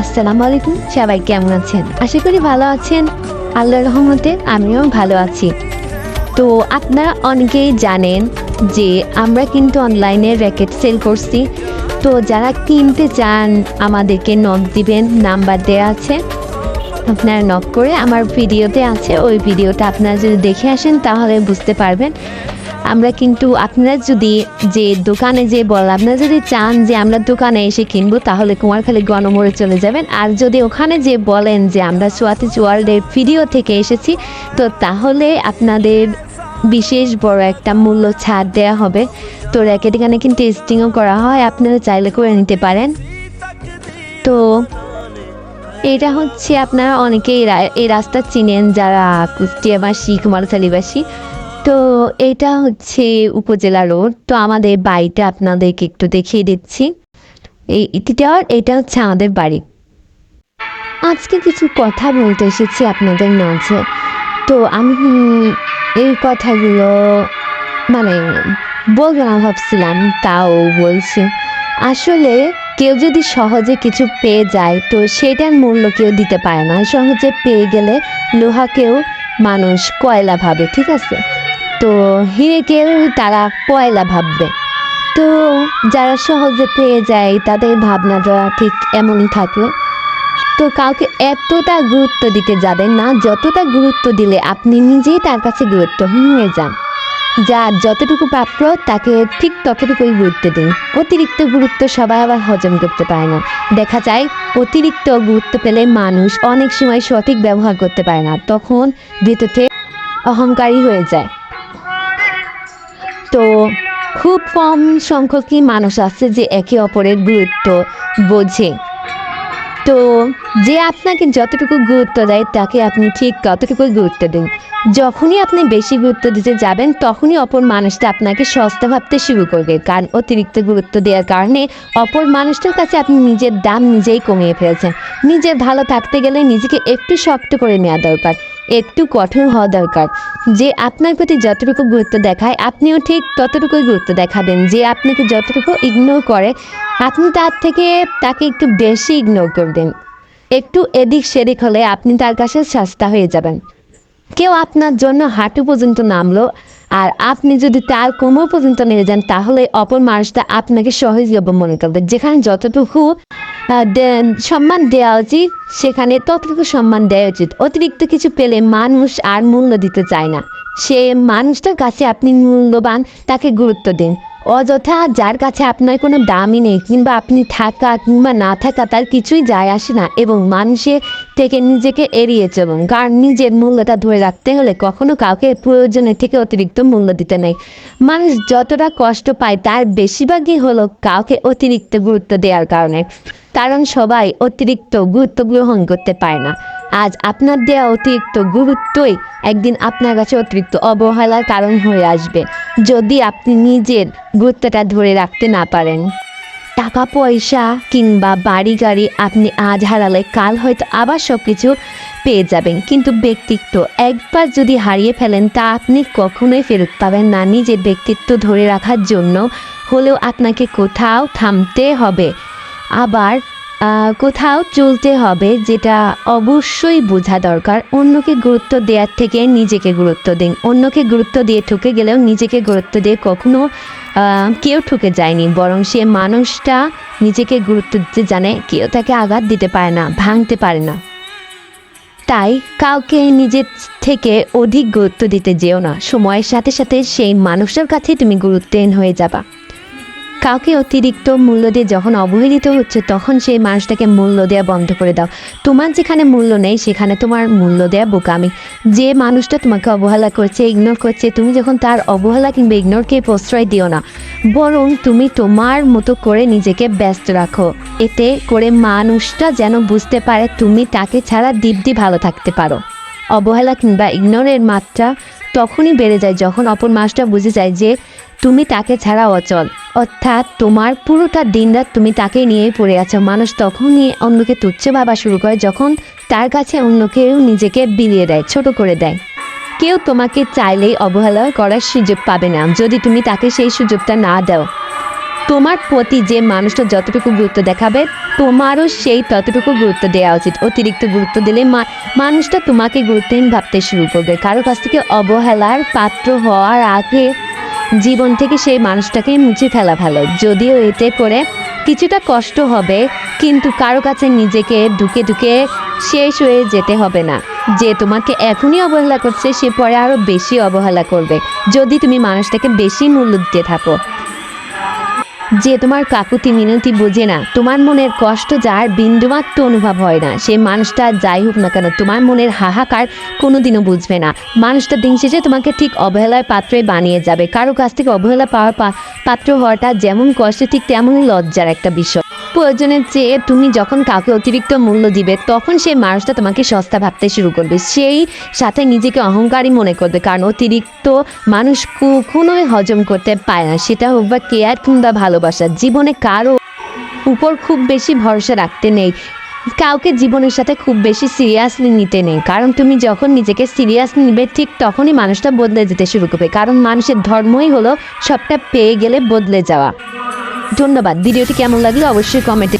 আসসালামু আলাইকুম সবাই কেমন আছেন? আশা করি ভালো আছেন। আল্লাহর রহমতে আমিও ভালো আছি। তো আপনারা অনেকেই জানেন যে আমরা কিন্তু অনলাইনে র্যাকেট সেল করছি। তো যারা কিনতে চান, আমাদেরকে নক দিবেন নাম্বার দেওয়া আছে। আপনারা নক করে আমার ভিডিওতে আছে, ওই ভিডিওটা আপনারা যদি দেখে আসেন তাহলে বুঝতে পারবেন। আমরা কিন্তু আপনারা যদি যে দোকানে যে বল, আপনারা যদি চান যে আমরা দোকানে এসে কিনবো, তাহলে কুমারখালী গণমোড়ে চলে যাবেন। আর যদি ওখানে যে বলেন যে আমরা সোয়াতি ওয়ার্ল্ডের ভিডিও থেকে এসেছি, তো তাহলে আপনাদের বিশেষ বড় একটা মূল্য ছাড় দেওয়া হবে। তো র্যাকেট এখানে কিন্তু টেস্টিংও করা হয়, আপনারা চাইলে করে নিতে পারেন। তো এটা হচ্ছে আপনারা অনেকেই এই রাস্তা চিনেন যারা কুষ্টিয়াবাসী কুমারখালীবাসী তো এটা হচ্ছে উপজেলা রোড। তো আমাদের বাড়িটা আপনাদেরকে একটু দেখিয়ে দিচ্ছি। এই এটা এটা হচ্ছে আমাদের বাড়ি। আজকে কিছু কথা বলতে এসেছি আপনাদের মাঝে। তো আমি এই কথাগুলো মানে বলব না, ভাবছিলাম, তাও বলছি। আসলে কেউ যদি সহজে কিছু পেয়ে যায়, তো সেটার মূল্য কেউ দিতে পারে না। সহজে পেয়ে গেলে লোহাকেও মানুষ কয়লা ভাবে, ঠিক আছে? তো হিরেকেও তারা কয়লা ভাববে। তো যারা সহজে পেয়ে যায়, তাদের ভাবনাটা ঠিক এমনই থাকে তো কাউকে এতটা গুরুত্ব দিতে যাবেন না, যতটা গুরুত্ব দিলে আপনি নিজেই তার কাছে গুরুত্বহীন হয়ে যান। যার যতটুকু প্রাপ্য তাকে ঠিক ততটুকুই গুরুত্ব দিন। অতিরিক্ত গুরুত্ব সবাই আবার হজম করতে পারে না। দেখা যায়, অতিরিক্ত গুরুত্ব পেলে মানুষ অনেক সময় সঠিক ব্যবহার করতে পারে না। তখন ভিতরে অহংকারী হয়ে যায়। তো খুব কম সংখ্যকই মানুষ আছে যে একে অপরের গুরুত্ব বোঝে। তো যে আপনাকে যতটুকু গুরুত্ব দেয়, তাকে আপনি ঠিক ততটুকু গুরুত্ব দিন। যখনই আপনি বেশি গুরুত্ব দিতে যাবেন, তখনই অপর মানুষটা আপনাকে সস্তা ভাবতে শুরু করবে। কারণ অতিরিক্ত গুরুত্ব দেওয়ার কারণে অপর মানুষটার কাছে আপনি নিজের দাম নিজেই কমিয়ে ফেলছেন। নিজের ভালো থাকতে গেলে নিজেকে একটু শক্ত করে নেওয়া দরকার। একটু কঠোর হওয়া দরকার। যে আপনার প্রতি যতটুকু গুরুত্ব দেখায়, আপনিও ঠিক ততটুকুই গুরুত্ব দেখাবেন। যে আপনাকে যতটুকু ইগনোর করে, আপনি তার থেকে তাকে একটু বেশি ইগনোর করবেন। একটু এদিক সেদিক হলে আপনি তার কাছে সস্তা হয়ে যাবেন। কেউ আপনার জন্য হাঁটু পর্যন্ত নামলো, আর আপনি যদি তার কোমর পর্যন্ত নিয়ে যান, তাহলে অপর মানুষটা আপনাকে সহজভাবে মনে করবে। যেখানে যতটুকু সম্মান দেওয়া উচিত, সেখানে ততটুকু সম্মান দেওয়া উচিত। অতিরিক্ত কিছু পেলে মানুষ আর মূল্য দিতে চায় না। সে মানুষটার কাছে আপনি মূল্যবান, তাকে গুরুত্ব দিন। অযথা যার কাছে আপনার কোনো দামই নেই, কিংবা আপনি থাকা কিংবা না থাকা, তার কিছুই যায় আসে না এবং মানুষের থেকে নিজেকে এড়িয়ে চলুন। কারণ নিজের মূল্যটা ধরে রাখতে হলে কখনো কাউকে প্রয়োজনের থেকে অতিরিক্ত মূল্য দিতে নেই। মানুষ যতটা কষ্ট পায়, তার বেশিরভাগই হলো কাউকে অতিরিক্ত গুরুত্ব দেওয়ার কারণে। কারণ সবাই অতিরিক্ত গুরুত্ব গ্রহণ করতে পারে না। আজ আপনার দেওয়া অতিরিক্ত গুরুত্বই একদিন আপনার কাছে অতিরিক্ত অবহেলার কারণ হয়ে আসবে, যদি আপনি নিজের গুরুত্বটা ধরে রাখতে না পারেন। টাকা, পয়সা কিংবা বাড়ি, গাড়ি আপনি আজ হারালে কাল হয়তো আবার সব কিছু পেয়ে যাবেন। কিন্তু ব্যক্তিত্ব একবার যদি হারিয়ে ফেলেন, তা আপনি কখনোই ফেরত পাবেন না। নিজের ব্যক্তিত্ব ধরে রাখার জন্য হলেও আপনাকে কোথাও থামতে হবে। আবার কোথাও চলতে হবে যেটা অবশ্যই বোঝা দরকার। অন্যকে গুরুত্ব দেওয়ার থেকে নিজেকে গুরুত্ব দিন। অন্যকে গুরুত্ব দিয়ে ঠকে গেলেও নিজেকে গুরুত্ব দিয়ে কখনো কেউ ঠকে যায়নি। বরং সে মানুষটা নিজেকে গুরুত্ব দিতে জানে, কেউ তাকে আঘাত দিতে পারে না, ভাঙতে পারে না। তাই কাউকে নিজের থেকে অধিক গুরুত্ব দিতে যেও না। সময়ের সাথে সাথে সেই মানুষটার কাছে তুমি গুরুত্বহীন হয়ে যাবা। কাউকে অতিরিক্ত মূল্য দিয়ে যখন অবহেলিত হচ্ছে, তখন সেই মানুষটাকে মূল্য দেওয়া বন্ধ করে দাও। তোমার যেখানে মূল্য নেই, সেখানে তোমার মূল্য দেওয়া বোকামি। যে মানুষটা তোমাকে অবহেলা করছে ইগনোর করছে, তুমি যখন তার অবহেলা কিংবা ইগনোরকে প্রশ্রয় দিও না, বরং তুমি তোমার মতো করে নিজেকে ব্যস্ত রাখো। এতে করে মানুষটা যেন বুঝতে পারে, তুমি তাকে ছাড়া দিব্যি ভালো থাকতে পারো। অবহেলা কিংবা ইগনোরের মাত্রা তখনই বেড়ে যায় যখন অপর মাসটা বুঝে যায় যে তুমি তাকে ছাড়া অচল। অর্থাৎ তোমার পুরোটা দিনরাত তুমি তাকে নিয়ে পড়ে আছো। মানুষ তখনই অন্যকে তুচ্ছ ভাবা শুরু করে যখন তার কাছে অন্য কেউ নিজেকে বিলিয়ে দেয়, ছোট করে দেয়। কেউ তোমাকে চাইলেই অবহেলা করার সুযোগ পাবে না। যদি তুমি তাকে সেই সুযোগটা না দাও তোমার প্রতি যে মানুষটা যতটুকু গুরুত্ব দেখাবে, তোমারও সেই ততটুকু গুরুত্ব দেওয়া উচিত। অতিরিক্ত গুরুত্ব দিলে মানুষটা তোমাকে গুরুত্বহীন ভাবতে শুরু করবে। কারও কাছ থেকে অবহেলার পাত্র হওয়ার আগে জীবন থেকে সেই মানুষটাকে মুছে ফেলা ভালো। যদিও এতে করে কিছুটা কষ্ট হবে, কিন্তু কারও কাছে নিজেকে ঢুকে ঢুকে শেষ হয়ে যেতে হবে না। যে তোমাকে এখনই অবহেলা করছে, সে পরে আরও বেশি অবহেলা করবে। যদি তুমি মানুষটাকে বেশি মূল্য দিতে থাকো যে তোমার কাকুতি মিনতি বোঝে না, তোমার মনের কষ্ট যার বিন্দুমাত্র অনুভব হয় না। সে মানুষটা যাই হোক না কেন, তোমার মনের হাহাকার কোনোদিনও বুঝবে না। মানুষটা দিন শেষে তোমাকে ঠিক অবহেলার পাত্রে বানিয়ে যাবে। কারও কাছ থেকে অবহেলা পাওয়ার পাত্র হওয়াটা যেমন কষ্ট, ঠিক তেমনই লজ্জার একটা বিষয়। প্রয়োজনের চেয়ে তুমি যখন কাউকে অতিরিক্ত মূল্য দিবে, তখন সেই মানুষটা তোমাকে সস্তা ভাবতে শুরু করবে। সেই সাথে নিজেকে অহংকারী মনে করবে, কারণ অতিরিক্ত মানুষ কখনোই হজম করতে পারে না। সেটা হোক বা কেয়ার কিংবা ভালোবাসা, জীবনে কারও উপর খুব বেশি ভরসা রাখতে নেই। কাউকে জীবনের সাথে খুব বেশি সিরিয়াসলি নিতে নেই। কারণ তুমি যখন নিজেকে সিরিয়াসলি নিবে, ঠিক তখনই মানুষটা বদলে যেতে শুরু করবে। কারণ মানুষের ধর্মই হলো সবটা পেয়ে গেলে বদলে যাওয়া। ধন্যবাদ। ভিডিওটি কেমন লাগল অবশ্যই কমেন্টে